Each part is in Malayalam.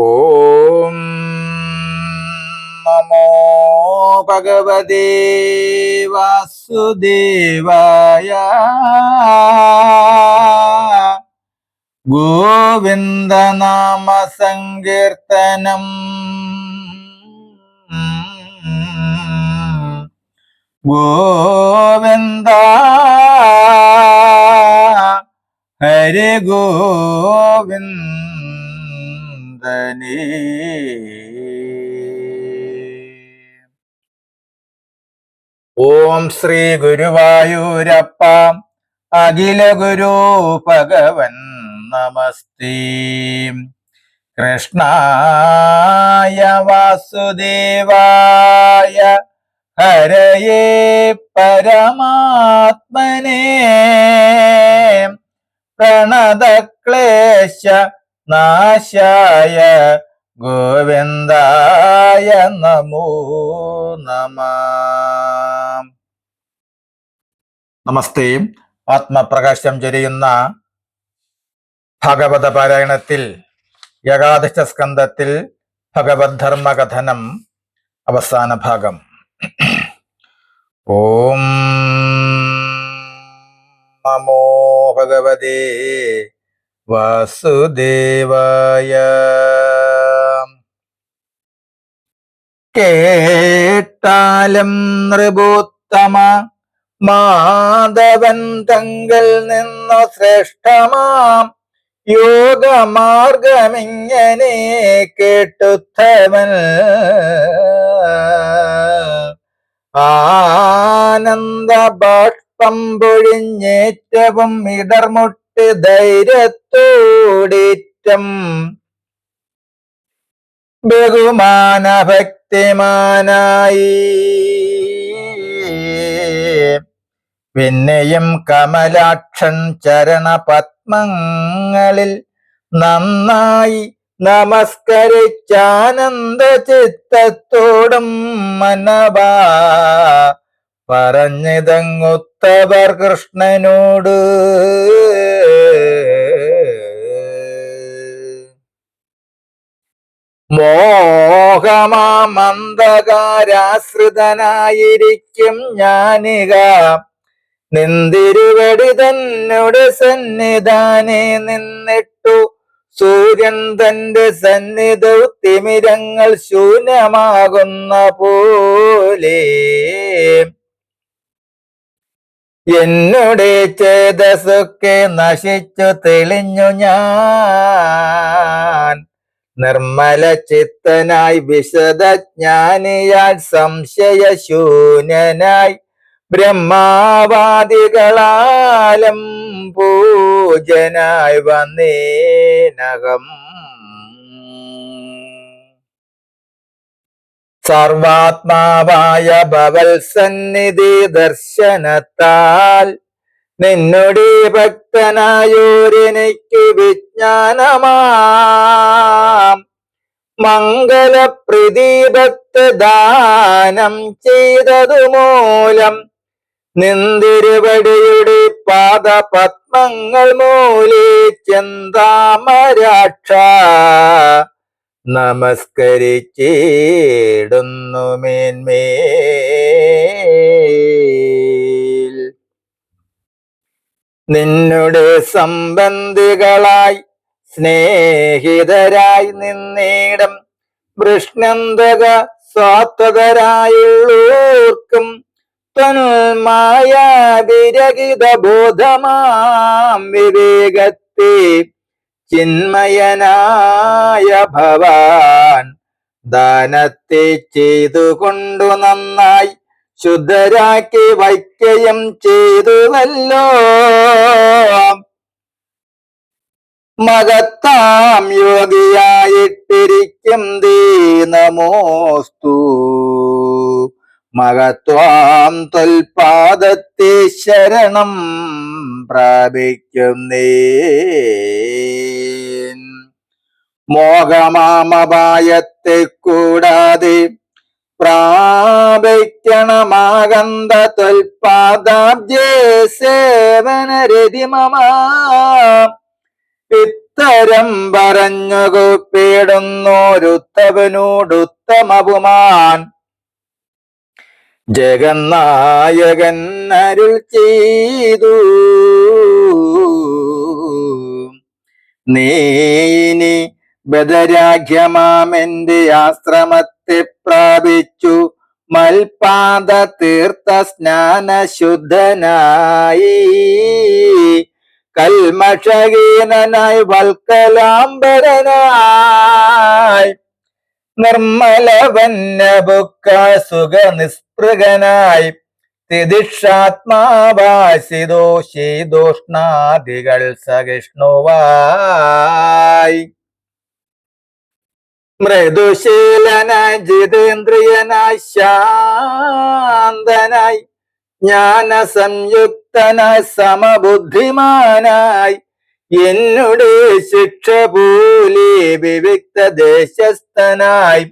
ഓം നമോ ഭഗവതേ വാസുദേവായ. ഗോവിന്ദനാമ സങ്കീർത്തനം. ഗോവിന്ദ. ഹരി ഗോവിന്ദനേ ഓം ശ്രീ ഗുരുവായൂരപ്പ അഖില ഗുരു ഭഗവൻ നമസ്തി. കൃഷ്ണായ വാസുദേവായ ഹരയേ പരമാത്മനേ. പ്രണതക്ലേശ നാശായ ഗോവിന്ദായ നമോ നമ. നമസ്തേ. ആത്മപ്രകാശം ചൊരിയുന്ന ഭഗവത പാരായണത്തിൽ ഏകാദശ സ്കന്ധത്തിൽ ഭഗവത് ധർമ്മകഥനം അവസാന ഭാഗം. ഓം നമോ ഭഗവതേ. വാസുദേവായ. കേട്ടാലം നൃപോത്തമ മാധവൻ തങ്കൽ നിന്നു ശ്രേഷ്ഠമാം. യോഗമാർഗമിങ്ങനെ കേട്ടുത്തവൻ. ആനന്ദ ബാഷ്പം പൊഴിഞ്ഞേറ്റവും ഇടർമുട്ട് ധൈര്യത്തോടേറ്റം ബഹുമാന ഭക്തിമാനായി പിന്നെയും കമലാക്ഷൻ ചരണ പത്മങ്ങളിൽ നന്നായി നമസ്കരിച്ചാനന്ദ ചിത്തത്തോടും മനവാ. പറഞ്ഞിതങ്ങുത്തവർ കൃഷ്ണനോട് മോഹമാമന്ധകാരാശ്രിതനായിരിക്കും ഞാനിക. നിന്തിരുവടി തന്നോട് സന്നിധാനെ നിന്നിട്ടു. സൂര്യൻ തന്റെ സന്നിധ തിമിരങ്ങൾ ശൂന്യമാകുന്ന പോലെ എന്നുടെ ചേതസൊക്കെ നശിച്ചു തെളിഞ്ഞു ഞാൻ. നിർമ്മല ചിത്തനായി വിശദജ്ഞാനിയാൽ സംശയശൂന്യനായി ബ്രഹ്മാവാദികളാലം പൂജനായി വന്നേനകം. സർവാത്മാവായ ഭവൽ സന്നിധി ദർശനത്താൽ നിന്നുടെ ഭക്തനായോരെനിക്ക് വിജ്ഞാനമാം. മംഗളപ്രദീപത്ത് ദാനം ചെയ്തതു മൂലം നിന്തിരുവടിയുടെ പാദപത്മങ്ങൾ മൂലി ചെന്താമരാക്ഷ നമസ്കരിച്ചിടുന്നു മേന്മേൽ നിന്നുടെ സംബന്ധികളായി സ്നേഹിതരായി നിന്നിടം വൃഷ്ണന്തക സ്വാത്വതരായുള്ളൂർക്കും തന്മായ വിരഹിത ബോധമാം വിവേകത്തെ ചിന്മയനായ ഭവാൻ ദാനത്തെ ചെയ്തുകൊണ്ടു നന്നായി ശുദ്ധരാക്കി വൈക്കയം ചെയ്തുവല്ലോ. മകത്താം യോഗിയായിട്ടിരിക്കും ദീ നമോസ്തു മകത്വാം തൊൽപാദത്തെ ശരണം പ്രാപിക്കുന്നേ മോഹമാമപായത്തെ കൂടാതെ പ്രാപിക്കണമാകന്ത തൊൽപാദാബ്ജേ സേവനരതി മമ. ഉത്തരം പറഞ്ഞു കുപ്പിടുന്നോരുത്തവനോടുത്തമപുമാൻ ജഗന്നായകൻ അരുൾ ചെയ്തു. നീനി ബദരാഖ്യമാമെന്റെ ആശ്രമത്തെ പ്രാപിച്ചു. മൽപാദ തീർത്ഥ സ്നാന ശുദ്ധനായി കൽമഷഹീനനായി വൽക്കലാംബരനായി. നിർമ്മല വന്നബുക്ക സുഖ നിസ്പൃഗനായി തിദിക്ഷാത്മാവാസിതോ ശീതോഷ്ണാദികൾ സഹിഷ്ണുവായി. മൃദുശീലനായി ജിതേന്ദ്രിയനായി ശാന്തനായി ജ്ഞാന സംയുക്തനായി സമബുദ്ധിമാനായി എന്നുടെ ശിക്ഷ പോലെ വിവിക്ത ദേശസ്ഥനായി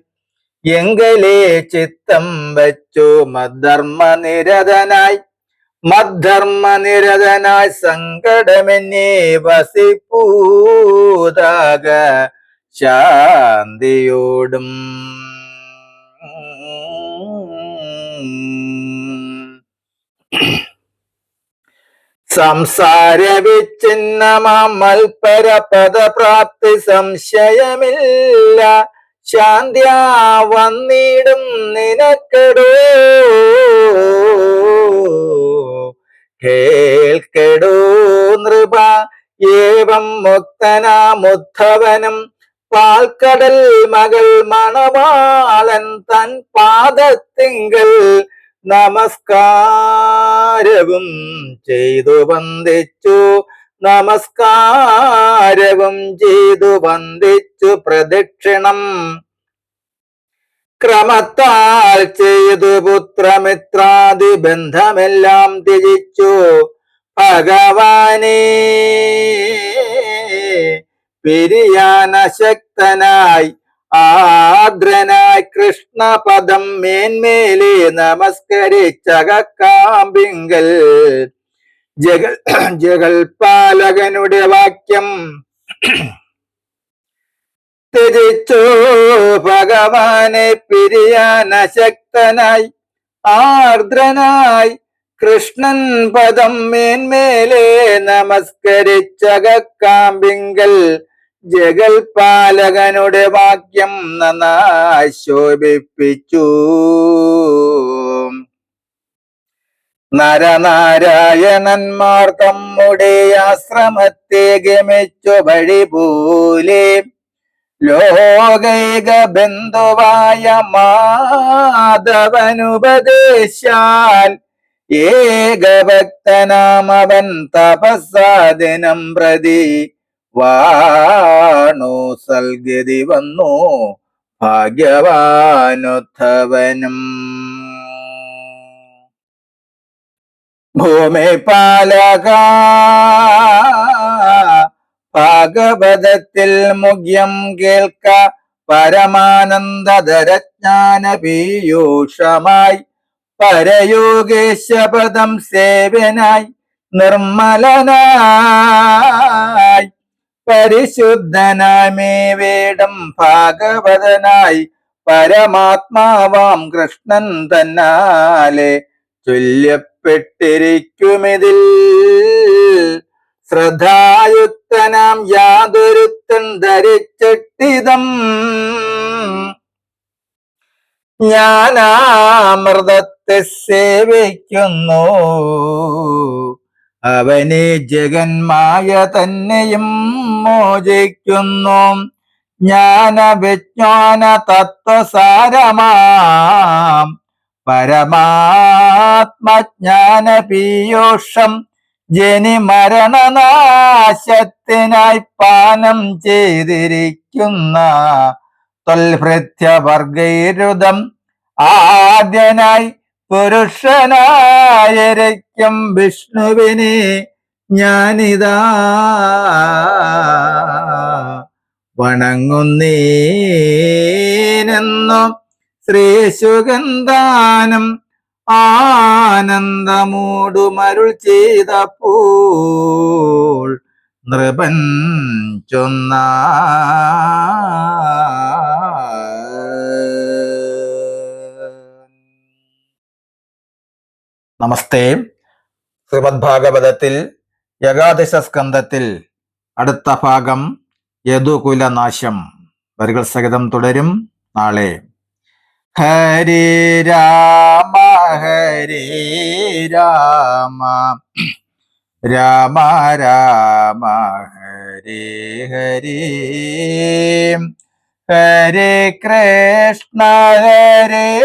എങ്കലേ ചിത്തം വച്ചു മദ്ധർമ്മ നിരതനായി മദ്ധർമ്മ നിരതനായി സങ്കടമെന്നെ വസിപ്പൂതാക ശാന്തിയോടും. സംസാര വിച്ഛിന്നമൽപര പദപ്രാപ്തി സംശയമില്ല ശാന്ത്യാ വന്നിടും നിനക്കെടോ. കേൾക്കെടോ നൃപ. ഏവം മുക്തനാമുദ്ധവനം പാൽക്കടൽ മകൾ മണവാളൻ തൻ പാദത്തിങ്കൽ നമസ്കാരവും ചെയ്തു വന്ദിച്ചു. നമസ്കാരവും ചെയ്തു വന്ദിച്ചു. പ്രദക്ഷിണം ക്രമത്താൽ ചെയ്തു പുത്രമിത്രാദി ബന്ധമെല്ലാം തിരിച്ചു ഭഗവാനെ പിരിയാനശക്തനായി ആദ്രനായി കൃഷ്ണപദം മേന്മേലെ നമസ്കരിച്ചകക്കാമ്പിങ്കൽ. ജഗൽ ജഗൽപാലകനുടെ വാക്യം തിരിച്ചോ ഭഗവാനെ പിരിയാനശക്തനായി ആർദ്രനായി കൃഷ്ണൻ പദം മേന്മേലെ നമസ്കരിച്ചകാമ്പിങ്കൽ ജഗൽപാലകനുടെ വാക്യം നന്നായി ശോഭിപ്പിച്ചു നരനാരായണന്മാർ തമ്മുടെ ആശ്രമത്തെ ഗമിച്ചു വഴി പോലെ ലോകൈക ബന്ധുവായ മാധവനുപദേശാൽ ഏകഭക്തനാമവൻ തപസാദിനം പ്രതി വാണു സൽഗതി വന്നു ഭാഗ്യവാനുദ്ധവനും. ഭൂമി പാലക ഭാഗവതത്തിൽ മുഖ്യം കേൾക്ക പരമാനന്ദധരജ്ഞാന പീയൂഷമായി പരയോഗേശപദം സേവനായി നിർമ്മലനായി പരിശുദ്ധനാമേ വേടം ഭാഗവതനായി പരമാത്മാവാം കൃഷ്ണൻ തന്നാലെ ചൊല്യപ്പെട്ടിരിക്കുമിതിൽ. ശ്രദ്ധായുക്തനാം യാതൊരുത്തൻ ധരിച്ചിട്ടിതം. ഞാനാമൃതത്തെ സേവിക്കുന്നു. അവനെ ജഗന്മായ തന്നെയും മോചിക്കുന്നു. ജ്ഞാന വിജ്ഞാന തത്വസാരമാം. പരമാത്മജ്ഞാന പീയൂഷം ജനി മരണനാശത്തിനായി പാനം ചെയ്തിരിക്കുന്ന തൊൽഭൃത്യവർഗൈരുതം ആദ്യനായി പുരുഷനായിരിക്കും വിഷ്ണുവിനെ ഞാനിതാ. വണങ്ങുന്നേനെന്നും ശ്രീ സുഗന്ധാനം ആനന്ദമൂടുമരുൾ ചെയ്തപ്പോൾ നൃപൻ ചൊന്ന. നമസ്തേ. ശ്രീമദ് ഭാഗവതത്തിൽ ഏകാദശ സ്കന്ധത്തിൽ അടുത്ത ഭാഗം യദുകുലനാശം. വരികൾ സഹിതം തുടരും നാളെ. ഹരി രാമ ഹരി രാമ. രാമ രാമ ഹരി ഹരി. ഹരേ കൃഷ്ണ ഹരേ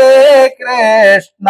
കൃഷ്ണ.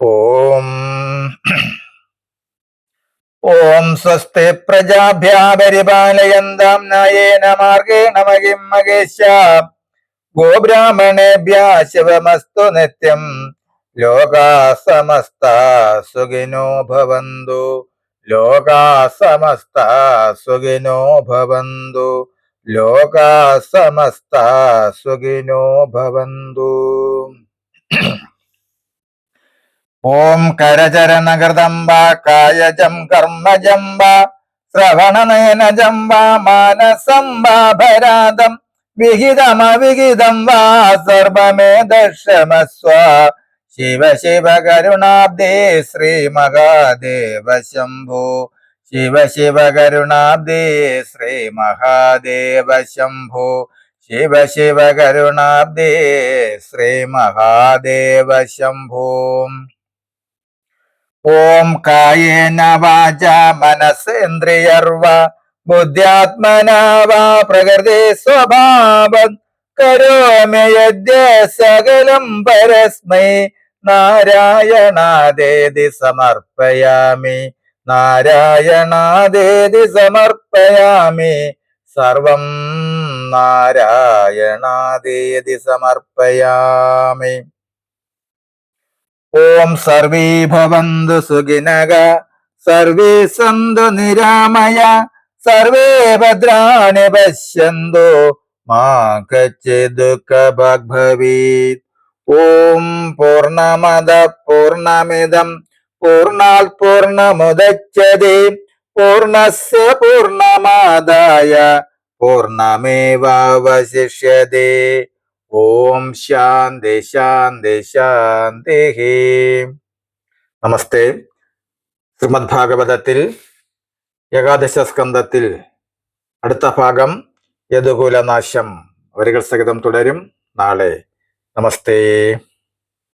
ഓം ഓം സ്വസ്തി പ്രജാഭ്യാ പരിപാലയന്താം നയേന മാർഗേണ മഹിം മഹേശ ഗോബ്രാഹ്മണേഭ്യ ശിവമസ്തു നിത്യം. ലോകാ സമസ്ത സുഖിനോ ഭവന്തു. ലോകാ സമസ്ത സുഖിനോ ഭവന്തു. ലോകാ സമസ്ത സുഖിനോ ഭവന്തു. ഓം കരചരണകൃതം വാ കർമ്മജം വാ ശ്രവണനയനജം വാ മാനസം വാ ഭരാതം വിഹിതമവിഹിതം വാ സർവമേ സർവമേദക്ഷമസ്വ ശിവ ശിവ കരുണാബ്ദേ ശ്രീ മഹാദേവ ശംഭോ. ശിവ ശിവ കരുണാബ്ദേ ശ്രീ മഹാദേവ ശംഭോ. ശിവ ശിവ കരുണാബ്ദേ ശ്രീ മഹാദേവ ശംഭോ. ഓം കായേന വാച മനസ്സേന്ദ്രിയർവ ബുദ്ധ്യാത്മനാ വാ പ്രകൃതി സ്വഭാവം. കരോമി യദ്യ സകലം പരസ്മൈ നാരായണാദേതി സമർപ്പയാമി. നാരായണാദേതി സമർപ്പയാമി. സർവം നാരായണാദേതി സമർപ്പയാമി. ഓം സർവേ ഭവന്തു സുഖിനക സർവേ സന്തു നിരാമയ സർവേ ഭദ്രാണി പശ്യന്തു മാ കച്ചിദുഃഖ ഭവേത് ഓം പൂർണമദ പൂർണമിദം പൂർണാൽ പൂർണമുദച്ചതേ പൂർണസ് പൂർണമാതായ പൂർണമേവശിഷ്യതേ ഓം ശാന്തി ശാന്തി ശാന്തി നമസ്തേ. ശ്രീമദ് ഭാഗവതത്തിൽ ഏകാദശ സ്കന്ധത്തിൽ അടുത്ത ഭാഗം യദുകുലനാശം വരികൾ സഹിതം തുടരും നാളെ. നമസ്തേ.